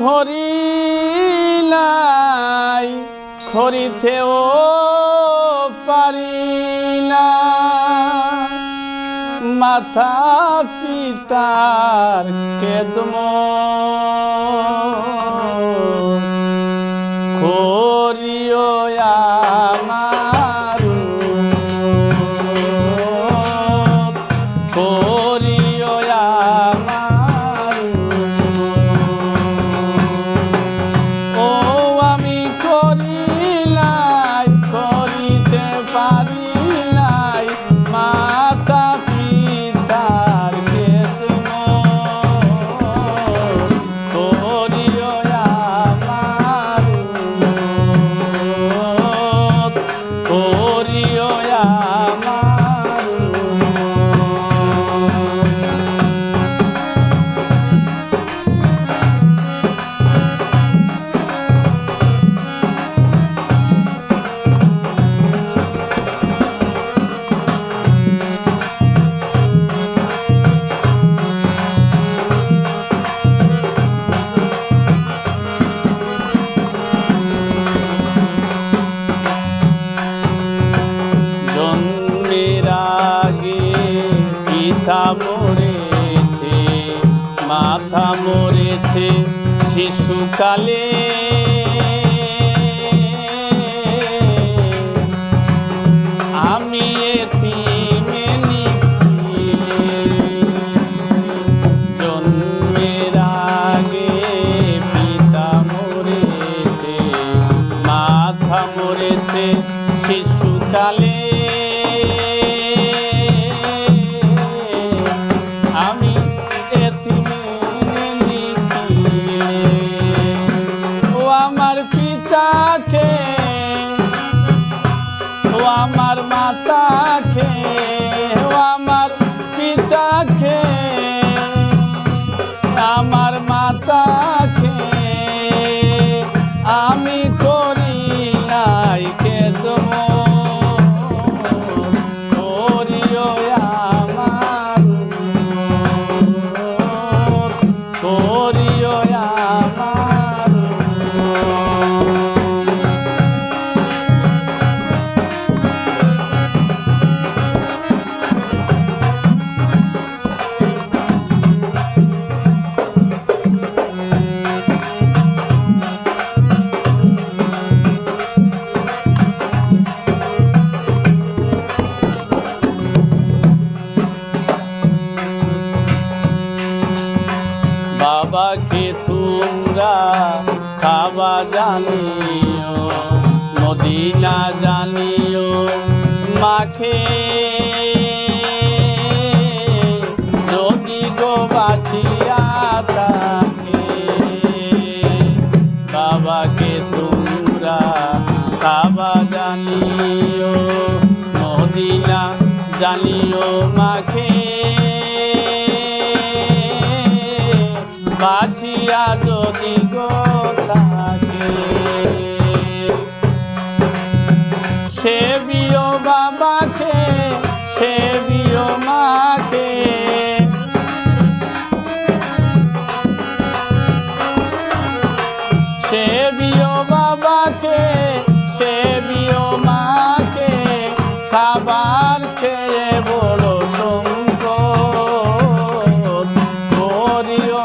ধরিলাই খরিতেও পারি না মাথা পিতার কেদম। করিও শিশুকালে বাবাকে তোমরা খাওয়া জানিও নদী না জানিও, মাখে। যদি গো বাঁচিয়া থাকে, বাবাকে তোমরা খাওয়া জানিও নদী না জানিও, মাখে। বাছিয়া যদি গো থাকে সেবিও বাবাকে সেবিও মাকে। সেবিও বাবাকে সেবিও মাকে, খাবার খেয়ে বড় সংকট করিও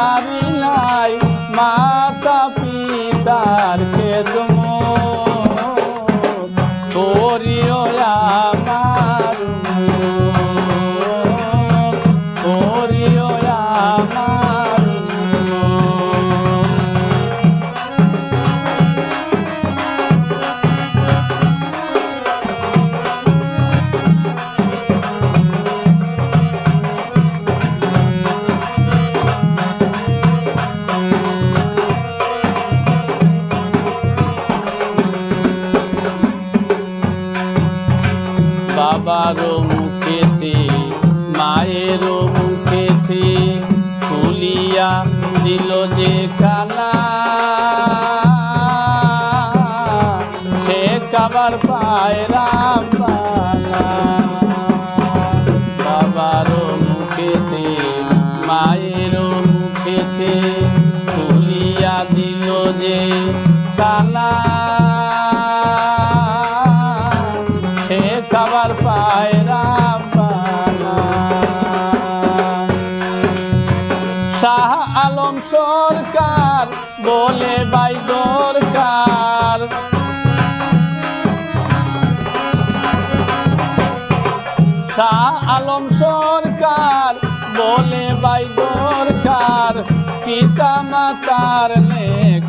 পারি নাই। মাতা পিতার কেদম বাবারও মুখেতে, মায়েরও মুখেতে খুলিয়া দিল যে কালা। সে কাবার পায়রাম বাবারও মুখেতে, মায়েরও মুখেতে খুলিয়া দিল যে কালা। আলম সরকার বলে বাই দরকার। শাহ আলম সরকার বলে বাই দরকার। পিতা মাতার লেখ